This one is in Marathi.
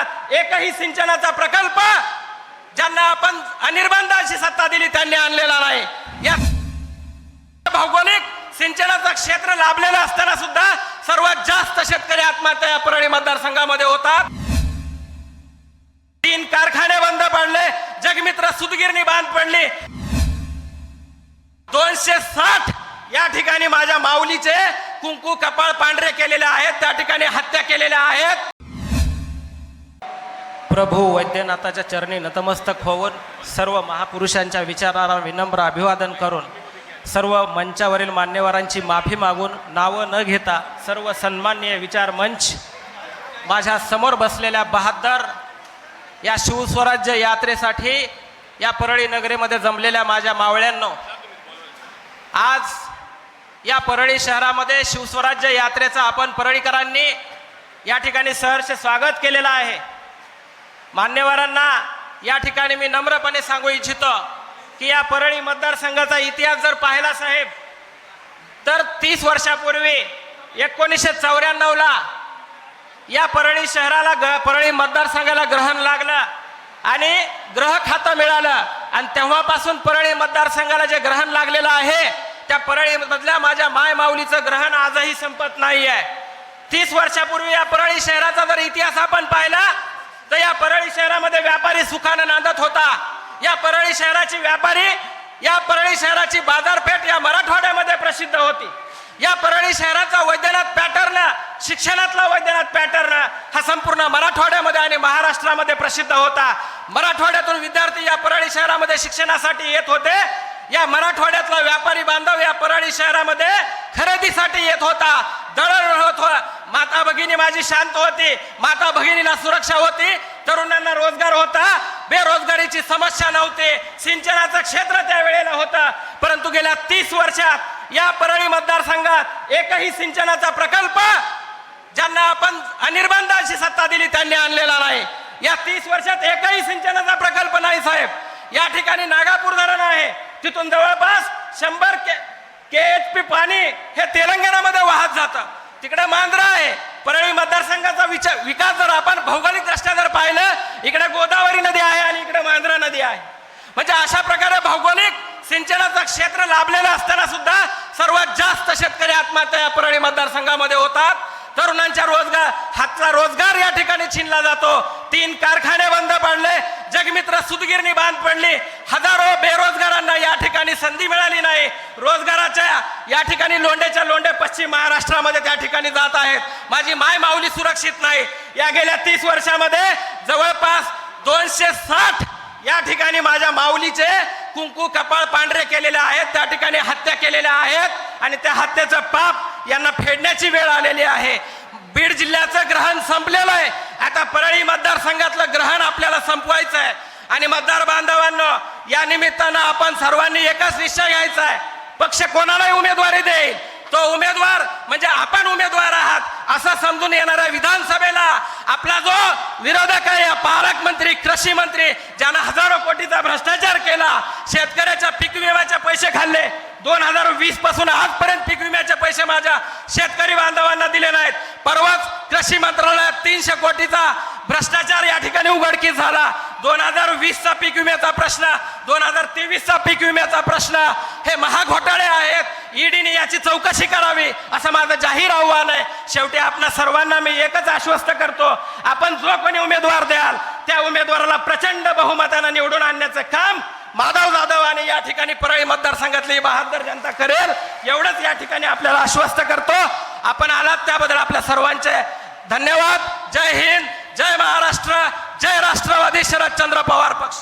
मतदारसंघात एकही सिंचनाचा प्रकल्प ज्यांना आपण अनिर्बंध अशी सत्ता दिली त्यांनी आणलेला नाही. या भौगोलिक सिंचनाचं क्षेत्र लाभलेलं असताना सुद्धा सर्वात जास्त शेतकरी आत्महत्या या परळी मतदारसंघामध्ये होतात. तीन कारखाने बंद पडले जगमित्र सुदगिरणी बांध पडली. दोनशे साठ या ठिकाणी माझ्या माऊलीचे कुंकू कपाळ पांढरे केलेले आहेत त्या ठिकाणी हत्या केलेल्या आहेत. प्रभू वैद्यनाथाच्या चरणी नतमस्तक होऊन सर्व महापुरुषांच्या विचाराला विनम्र अभिवादन करून सर्व मंचावरील मान्यवरांची माफी मागून नावं न घेता सर्व सन्मान्य विचार मंच माझ्यासमोर बसलेल्या बहादर या शिवस्वराज्य यात्रेसाठी या परळी नगरीमध्ये जमलेल्या माझ्या मावळ्यांनो आज या परळी शहरामध्ये शिवस्वराज्य यात्रेचं आपण परळीकरांनी या ठिकाणी सहर्ष स्वागत केलेलं आहे. मान्यवरांना या ठिकाणी मी नम्रपणे सांगू इच्छितो की या परळी मतदारसंघाचा इतिहास जर पाहिला साहेब तर तीस वर्षापूर्वी एकोणीसशे चौऱ्याण्णवला या परळी शहराला ग परळी मतदारसंघाला ग्रहण लागलं आणि ग्रह खातं मिळालं. आणि तेव्हापासून परळी मतदारसंघाला जे ग्रहण लागलेलं आहे त्या परळीमधल्या माझ्या माय माऊलीचं ग्रहण आजही संपत नाही आहे तीस वर्षापूर्वी या परळी शहराचा जर इतिहास आपण पाहिला या परळी शहरामध्ये व्यापारी सुखानं नांदत होता. या परळी शहराची व्यापारी या परळी शहराची बाजारपेठ या मराठवाड्यामध्ये प्रसिद्ध होती. या परळी शहराचा वैद्यनाथ पॅटर्न शिक्षणातला वैद्यनाथ पॅटर्न हा संपूर्ण मराठवाड्यामध्ये आणि महाराष्ट्रामध्ये प्रसिद्ध होता. मराठवाड्यातून विद्यार्थी या परळी शहरामध्ये शिक्षणासाठी येत होते. या मराठवाड्यातला व्यापारी बांधव या परळी शहरामध्ये खरेदीसाठी येत होता. दळण होत हो, माता भगिनी माझी शांत होती. माता भगिनीला सुरक्षा होती. रोजगार होता बेरोजगारीची समस्या नव्हती. सिंचनाचं क्षेत्र त्यावेळेला होतं. परंतु गेल्या तीस वर्षात या परळी मतदारसंघात एकही सिंचनाचा प्रकल्प ज्यांना आपण अनिर्बंध अशी सत्ता दिली त्यांनी आणलेला नाही. या तीस वर्षात एकही सिंचनाचा प्रकल्प नाही साहेब. या ठिकाणी नागापूर धरण आहे. तिथून जवळपास शंभर के के एच पी पाणी हे तेलंगणामध्ये वाहत जातं. तिकडे मांजरा आहे. परळी मतदारसंघाचा विचार विकास जर आपण भौगोलिक दृष्ट्या जर पाहिलं इकडे गोदावरी नदी आहे आणि इकडे मांजरा नदी आहे. म्हणजे अशा प्रकारे भौगोलिक सिंचनाचं क्षेत्र लाभलेलं असताना सुद्धा सर्वात जास्त शेतकरी आत्महत्या या परळी मतदारसंघामध्ये होतात. तरुणांच्या रोजगार हातचा रोजगार या ठिकाणी छिनला जातो. तीन कारखाने बंद पडले. जगमित्र सुदगिरणी बांध पडली. ठिकाणी संधी मिळाली नाही. रोजगाराच्या या ठिकाणी लोंडेच्या लोंडे पश्चिम महाराष्ट्रामध्ये त्या ठिकाणी जात आहेत. माझी माय माऊली सुरक्षित नाही. या गेल्या तीस वर्षामध्ये जवळपास दोनशे साठ या ठिकाणी माझ्या माऊलीचे कुंकू कपाळ पांढरे केलेले आहेत. त्या ठिकाणी हत्या केलेल्या आहेत आणि त्या हत्येचं पाप यांना फेडण्याची वेळ आलेली आहे. बीड जिल्ह्याचं ग्रहण संपलेलं आहे. आता परळी मतदारसंघातलं ग्रहण आपल्याला संपवायचं आहे. आणि मतदार बांधवांनो या निमित्तानं आपण सर्वांनी एकच निश्चय घ्यायचा आहे. पक्ष कोणालाही उमेदवारी देईल. तो उमेदवार म्हणजे आपण उमेदवार आहात असं समजून येणाऱ्या विधानसभेला आपला जो विरोधक आहे या पालकमंत्री कृषी मंत्री ज्यानं हजारो कोटीचा भ्रष्टाचार केला शेतकऱ्याच्या पीक विम्याचे पैसे खाल्ले दोन हजार वीसपासून आजपर्यंत पीक विम्याचे पैसे माझ्या शेतकरी बांधवांना दिले नाहीत परवाच कृषी मंत्रालयात तीनशे कोटीचा भ्रष्टाचार या ठिकाणी उघडकीस झाला. दोन हजार वीसचा पीक विम्याचा प्रश्न दोन हजार तेवीसचा पीक विम्याचा प्रश्न हे महाघोटाळे आहेत. ईडीने याची चौकशी करावी असं माझं जाहीर आव्हान आहे. शेवटी आपणा सर्वांना मी एकच आश्वस्त करतो आपण जो कोणी उमेदवार द्याल त्या उमेदवाराला प्रचंड बहुमतानं निवडून आणण्याचं काम माधव जाधव आणि या ठिकाणी परळी मतदारसंघातली बहादर जनता करेल. एवढंच या ठिकाणी आपल्याला आश्वस्त करतो. आपण आलात त्याबद्दल आपल्या सर्वांचे धन्यवाद. जय हिंद. जय महाराष्ट्र जय राष्ट्रवादी शरदचंद्र पवार पक्ष.